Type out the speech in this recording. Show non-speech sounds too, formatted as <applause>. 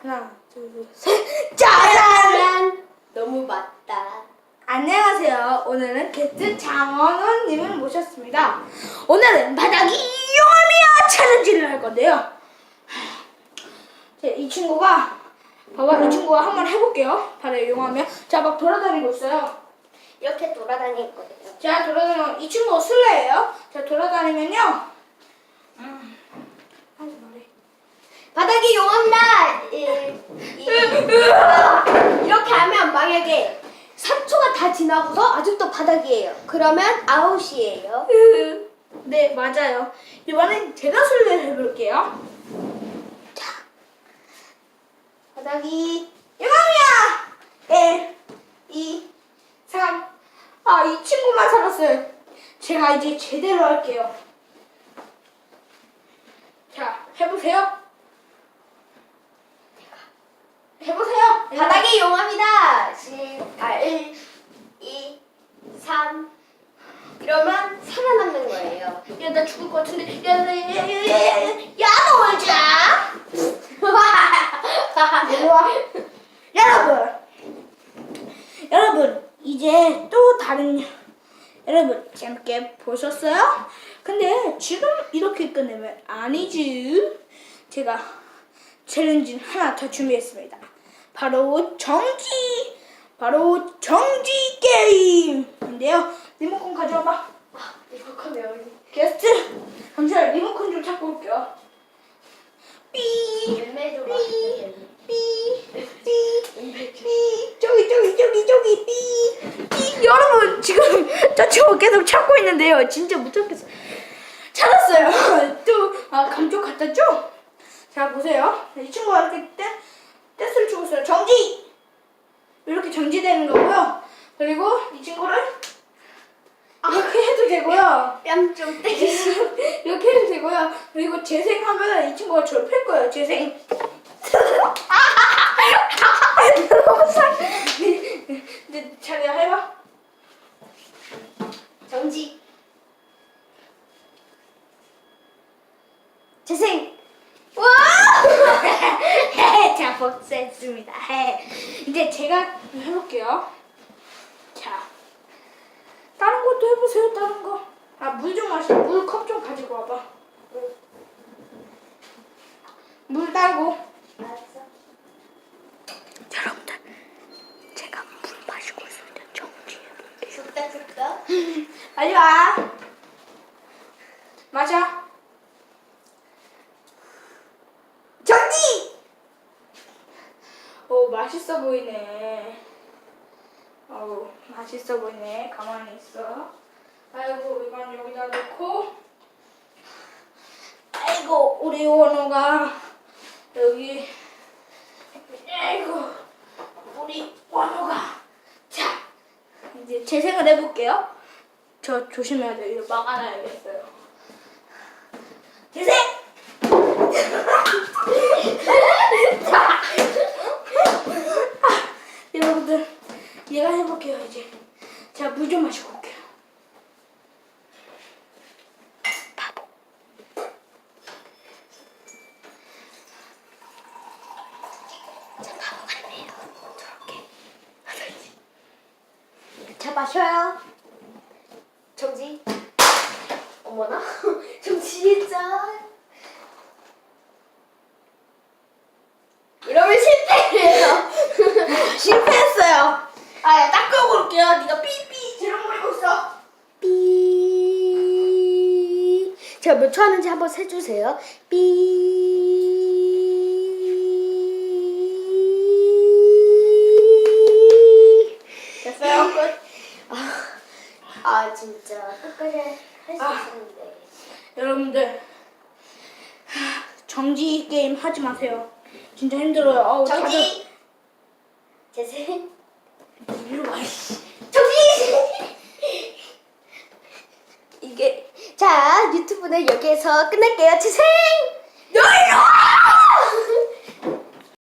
하나, 둘, 셋. 짜잔! 짠! 너무 맞다. 안녕하세요. 오늘은 게스트 장원호님을 모셨습니다. 오늘은 바닥이 용암이야 챌린지를 할 건데요. 자, 이 친구가 봐봐 이 친구가 한번 해볼게요. 바닥이 용암이야. 자, 막 돌아다니고 있어요. 이렇게 돌아다닐 거예요. 자, 돌아다니면 이 친구 술래예요. 자, 돌아다니면요. 음. 바닥이 용합니다. 이- 이- 이렇게 하면 만약에 3초가 다 지나고서 아직도 바닥이에요. 그러면 아웃이에요. 네, 맞아요. 이번엔 제가 술래를 해볼게요. 자, 바닥이 용암이야! 1, 2, 3. 아, 이 친구만 살았어요. 제가 이제 제대로 할게요. 자, 해보세요. 해보세요. 바닥이 네. 용합니다. 1, 2, 3. 이러면 살아남는 거예요. 야, 나 죽을 것 같은데. 야, 야, 야, 야, 야, 야, 야, 놀자! 일로와. 여러분! 여러분, 이제 또 다른. 여러분, 재밌게 보셨어요? 근데 지금 이렇게 끝내면 아니지. 제가 챌린지 하나 더 준비했습니다. 바로 정지, 바로 정지 게임인데요. 리모컨 가져와봐. 아, 리모컨 왜 여기? 게스트, 잠시만 리모컨 좀 찾고 올게요. 삐. 열매 좀 삐, 삐, 삐, 삐, 저기, 저기, 저기, 저기, 삐, 삐. 여러분, 지금 <laughs> 저 친구 계속 찾고 있는데요. 진짜 못 찾겠어. 찾았어요. <laughs> 또, 아, 감쪽 같았죠? 자, 보세요. 이 친구가 이렇 떼스를 치고 있어요. 정지! 이렇게 정지되는 거고요. 그리고 이 친구를 이렇게 해도 되고요. 뺨좀 때리시. <laughs> 이렇게 해도 되고요. 그리고 재생하면 이 친구가 저를 팰 거예요. 재생. 너무 사. 이제 자기가 해봐. 정지. 재생. 와! 자, 복수했습니다. 이제 제가 해볼게요. 자, 다른 것도 해보세요. 다른 거. 아, 물 좀 마시. 물컵 좀 가지고 와봐. 물 따고. 알았어. 여러분들, 제가 물 마시고 있습니다. 정지해볼게요. 죽다 죽다. <laughs> 빨리 와. 마셔. 정지! 오, 맛있어 보이네. 어우, 맛있어 보이네. 가만히 있어. 아이고, 이건 여기다 놓고. 아이고, 우리 원호가 여기. 아이고, 우리 원호가. 자, 이제 재생을 해볼게요. 저 조심해야 돼요. 이거 막아놔야겠어요. 재생! 아, 여러분들, 얘가 해볼게요, 이제. 자, 물좀 마시고 올게요. 바보. 자, 바보 같네요. 저렇게. <laughs> 자 마셔요. 정지. 어머나. <laughs> 정지했자. 이러면 실패예요. 실패했어요. 아, 야, 닦고 올게요. 네가 삐삐 지렁거리고 있어. 삐. 제가 몇 초 하는지 한번 세주세요. 삐. 됐어요. 끝. 아, 아 진짜 끝까지 할 수 아. 있었는데. 여러분들 하, 정지 게임 하지 마세요. 진짜 힘들어요. 아우, 정지. 재생. 다들 이리 와. 이씨. 정지. 이게 자, 유튜브는 여기에서 끝낼게요. 지생! 놀러!